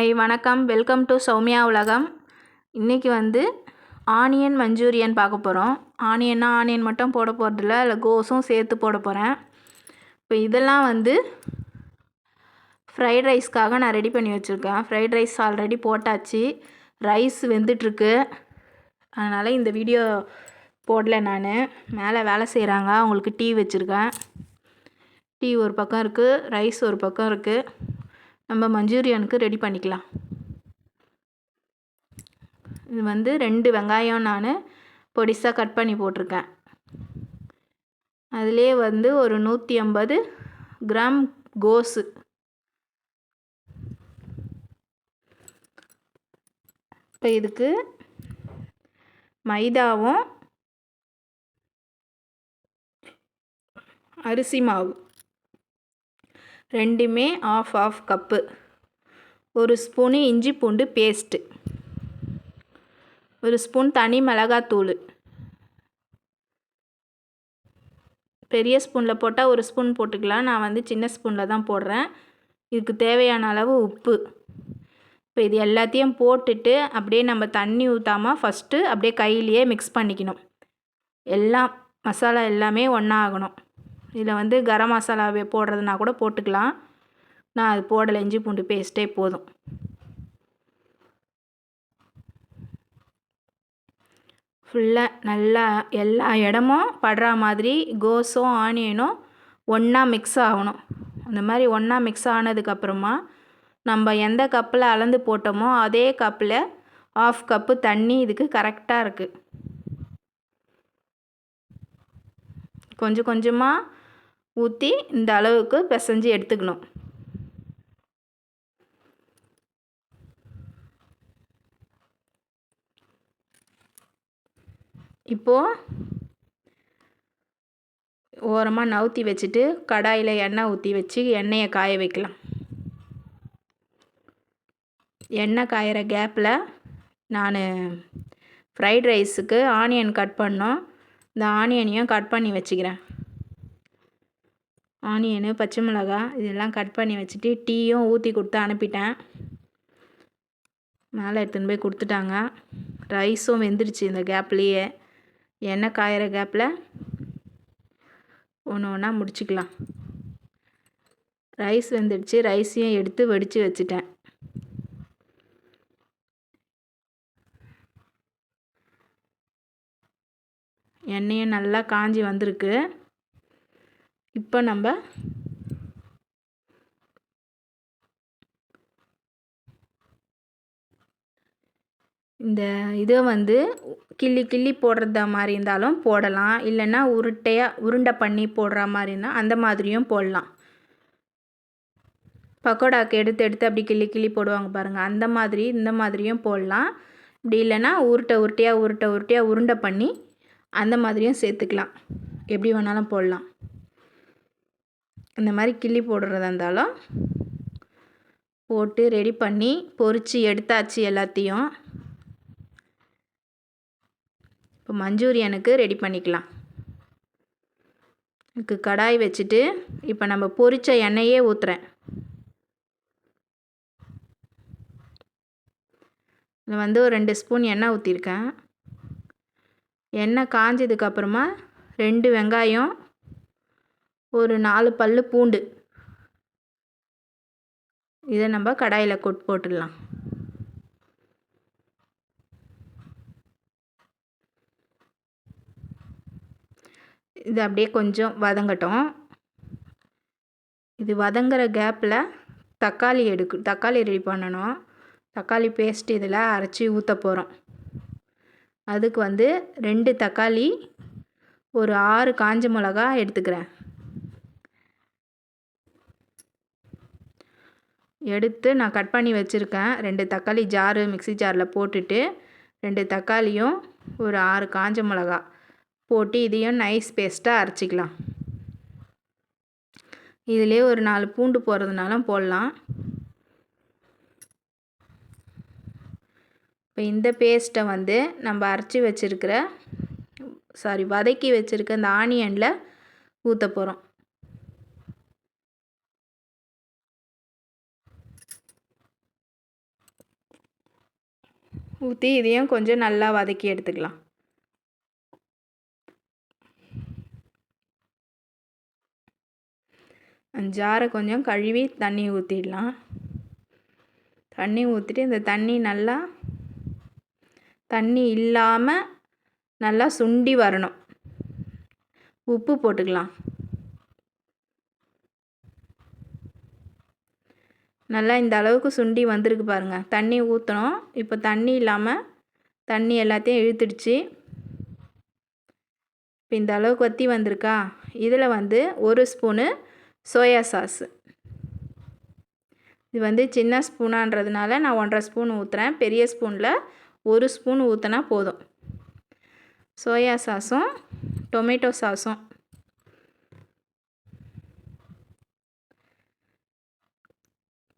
Hi வணக்கம். Welcome to Soumya உலகம். இன்றைக்கி வந்து ஆனியன் மஞ்சூரியன் பார்க்க போகிறோம் ஆனியன்னா ஆனியன் மட்டும் போட போகிறதில்ல இல்லை கோஸும் சேர்த்து போட போகிறேன் இப்போ இதெல்லாம் வந்து ஃப்ரைட் ரைஸ்க்காக நான் ரெடி பண்ணி வச்சுருக்கேன். ஃப்ரைட் ரைஸ் ஆல்ரெடி போட்டாச்சு. ரைஸ் வெந்துட்டுருக்கு. அதனால் இந்த வீடியோ போடல நான். மேலே வேலை செய்கிறாங்க அவங்களுக்கு டீ வச்சுருக்கேன். டீ ஒரு பக்கம் இருக்குது ரைஸ் ஒரு பக்கம் இருக்குது நம்ம மஞ்சூரியனுக்கு ரெடி பண்ணிக்கலாம். இது வந்து ரெண்டு வெங்காயம் நான் பொடிசாக கட் பண்ணி போட்டிருக்கேன். அதிலே வந்து ஒரு நூற்றி ஐம்பது கிராம் கோஸு. இப்போ இதுக்கு மைதாவும் அரிசி மாவு. ரெண்டுமே ஆஃப் ஆஃப் கப்பு ஒரு ஸ்பூனு இஞ்சி பூண்டு பேஸ்ட்டு ஒரு ஸ்பூன் தனி மிளகாத்தூள். பெரிய ஸ்பூனில் போட்டால் ஒரு ஸ்பூன் போட்டுக்கலாம். நான் வந்து சின்ன ஸ்பூனில் தான் போடுறேன். இதுக்கு தேவையான அளவு உப்பு. இப்போ இது எல்லாத்தையும் போட்டுட்டு அப்படியே நம்ம தண்ணி ஊற்றாமல் ஃபஸ்ட்டு அப்படியே கையிலையே மிக்ஸ் பண்ணிக்கணும். எல்லாம் மசாலா எல்லாமே ஒன்றா ஆகணும் இதில் வந்து கரம் மசாலா போடுறதுனா கூட போட்டுக்கலாம். நான் அது போடலை இஞ்சி பூண்டு பேஸ்ட்டே போதும். ஃபுல்லாக நல்லா எல்லா இடமும் படுற மாதிரி கோஸும் ஆனியனும் ஒன்றா மிக்ஸ் ஆகணும். அந்த மாதிரி ஒன்றா மிக்ஸ் ஆனதுக்கப்புறமா நம்ம எந்த கப்பில் அளந்து போட்டோமோ அதே கப்பில் ஆஃப் கப்பு தண்ணி இதுக்கு கரெக்டாக இருக்குது கொஞ்சம் கொஞ்சமாக ஊற்றி இந்த அளவுக்கு பிசைஞ்சு எடுத்துக்கணும். இப்போது ஓரமாக நவுத்தி வச்சுட்டு கடாயில் எண்ணெய் ஊற்றி வச்சு எண்ணெயை காய வைக்கலாம். எண்ணெய் காயிற கேப்பில் நான் ஃப்ரைட் ரைஸுக்கு ஆனியன் கட் பண்ணோம். இந்த ஆனியனையும் கட் பண்ணி வச்சுக்கிறேன். ஆனியனு பச்சை மிளகா இதெல்லாம் கட் பண்ணி வச்சுட்டு டீயும் ஊற்றி கொடுத்து அனுப்பிட்டேன். மேலே எடுத்துன்னு போய் கொடுத்துட்டாங்க. ரைஸும் வெந்துருச்சு இந்த கேப்லேயே எண்ணெய் காயிற கேப்பில் ஒன்று ஒன்றா முடிச்சுக்கலாம். ரைஸ் வெந்துடுச்சு ரைஸையும் எடுத்து வடித்து வச்சுட்டேன். எண்ணெயும் நல்லா காஞ்சி வந்திருக்கு. இப்போ நம்ம இந்த இதை வந்து கிள்ளி கிள்ளி போடுறத மாதிரி இருந்தாலும் போடலாம். இல்லைன்னா உருட்டையாக உருண்டை பண்ணி போடுற மாதிரி இருந்தால் அந்த மாதிரியும் போடலாம். பக்கோடாக்கு எடுத்து எடுத்து அப்படி கிள்ளி கிள்ளி போடுவாங்க பாருங்கள் அந்த மாதிரி இந்த மாதிரியும் போடலாம். இப்படி இல்லைன்னா உருட்டை உருட்டையாக உருட்டை உருட்டையாக உருண்டை பண்ணி அந்த மாதிரியும் சேர்த்துக்கலாம். எப்படி வேணாலும் போடலாம். இந்த மாதிரி கிள்ளி போடுறதா இருந்தாலும் போட்டு ரெடி பண்ணி பொறிச்சு எடுத்தாச்சு எல்லாத்தையும். இப்போ மஞ்சூரியனுக்கு ரெடி பண்ணிக்கலாம். இதுக்கு கடாய் வச்சுட்டு இப்போ நம்ம பொரித்த எண்ணெயே ஊற்றுறேன் இதில் வந்து ஒரு ரெண்டு ஸ்பூன் எண்ணெய் ஊற்றிருக்கேன் எண்ணெய் காஞ்சதுக்கப்புறமா ரெண்டு வெங்காயம் ஒரு நாலு பல் பூண்டு. இதை நம்ம கடாயில் கொட் போட்டுடலாம். இது அப்படியே கொஞ்சம் வதங்கட்டும். இது வதங்குற கேப்பில் தக்காளி எடுக்கு தக்காளி ரெடி பண்ணணும். தக்காளி பேஸ்ட் இதில் அரைச்சி ஊற்ற போகிறோம் அதுக்கு வந்து ரெண்டு தக்காளி ஒரு ஆறு காஞ்ச மிளகா எடுத்துக்கிறேன். எடுத்து நான் கட் பண்ணி வச்சுருக்கேன். ரெண்டு தக்காளி ஜாரு மிக்சி ஜாரில் போட்டுட்டு ரெண்டு தக்காளியும் ஒரு ஆறு காஞ்ச மிளகா போட்டு இதையும் நைஸ் பேஸ்ட்டாக அரைச்சிக்கலாம். இதிலே ஒரு நாலு பூண்டு போடுறதுனாலும் போடலாம். இப்போ இந்த பேஸ்ட்டை வந்து நம்ம அரைச்சி வச்சுருக்கிற சாரி வதக்கி வச்சுருக்க இந்த ஆனியனில் ஊற்ற போகிறோம் ஊற்றி இதையும் கொஞ்சம் நல்லா வதக்கி எடுத்துக்கலாம். ஜாரை கொஞ்சம் கழுவி தண்ணி ஊற்றிடலாம் தண்ணி ஊற்றிட்டு இந்த தண்ணி நல்லா தண்ணி இல்லாமல் நல்லா சுண்டி வரணும். உப்பு போட்டுக்கலாம். நல்லா இந்த அளவுக்கு சுண்டி வந்திருக்கு பாருங்கள் தண்ணி ஊற்றணும் இப்போ தண்ணி இல்லாமல் தண்ணி எல்லாத்தையும் இழுத்துடுச்சு. இப்போ இந்த அளவுக்கு வத்தி வந்திருக்கா? இதில் வந்து ஒரு ஸ்பூனு சோயா சாஸு. இது வந்து சின்ன ஸ்பூனான்றதுனால நான் ஒன்றரை ஸ்பூன் ஊற்றுறேன் பெரிய ஸ்பூனில் ஒரு ஸ்பூன் ஊற்றினா போதும். சோயா சாஸும் டொமேட்டோ சாஸும்.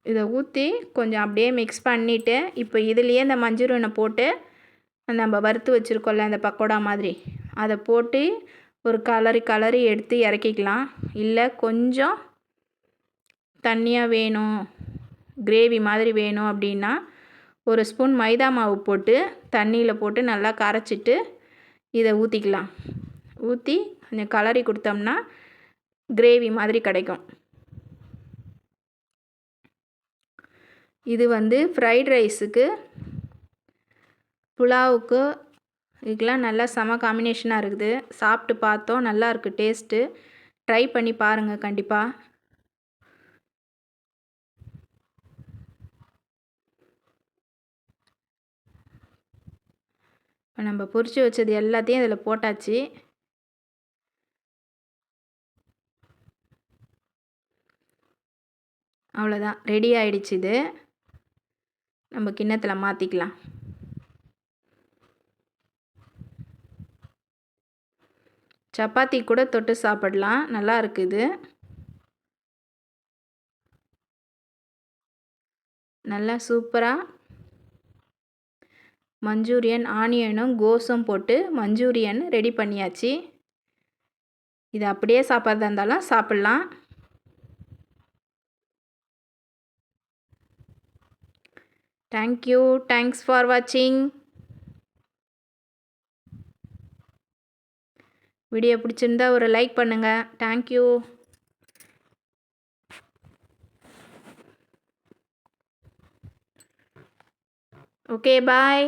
இதை ஊற்றி கொஞ்சம் அப்படியே மிக்ஸ் பண்ணிவிட்டு இப்போ இதுலேயே இந்த மஞ்சூரியனை போட்டு நம்ம வறுத்து வச்சுருக்கோம்ல அந்த பக்கோடா மாதிரி அதை போட்டு ஒரு கலரி கலரி எடுத்து இறக்கிக்கலாம். இல்லை கொஞ்சம் தண்ணியாக வேணும் கிரேவி மாதிரி வேணும் அப்படின்னா ஒரு ஸ்பூன் மைதா மாவு போட்டு தண்ணியில் போட்டு நல்லா கரைச்சிட்டு இதை ஊற்றிக்கலாம் ஊற்றி கொஞ்சம் கலரி கொடுத்தோம்னா கிரேவி மாதிரி கிடைக்கும். இது வந்து ஃப்ரைட் ரைஸுக்கு புலாவுக்கு இதுக்கெலாம் நல்லா செம காம்பினேஷனாக இருக்குது. சாப்பிட்டு பார்த்தோம் நல்லா இருக்குது டேஸ்ட்டு ட்ரை பண்ணி பாருங்கள் கண்டிப்பாக இப்போ நம்ம பொரிச்சு வச்சது எல்லாத்தையும் இதில் போட்டாச்சு. அவ்வளோதான் ரெடி ஆயிடுச்சு இது. நம்ம கிண்ணத்தில் மாற்றிக்கலாம் சப்பாத்தி கூட தொட்டு சாப்பிடலாம். நல்லா இருக்குது. நல்லா சூப்பராக மஞ்சூரியன் ஆனியனும் கோஸும் போட்டு மஞ்சூரியன் ரெடி பண்ணியாச்சு. இது அப்படியே சாப்பிட்றதா இருந்தாலும் சாப்பிட்லாம். தேங்க்யூ தேங்க்ஸ் ஃபார் வாட்சிங் வீடியோ பிடிச்சிருந்தா ஒரு லைக் பண்ணுங்கள் தேங்க்யூ ஓகே பாய்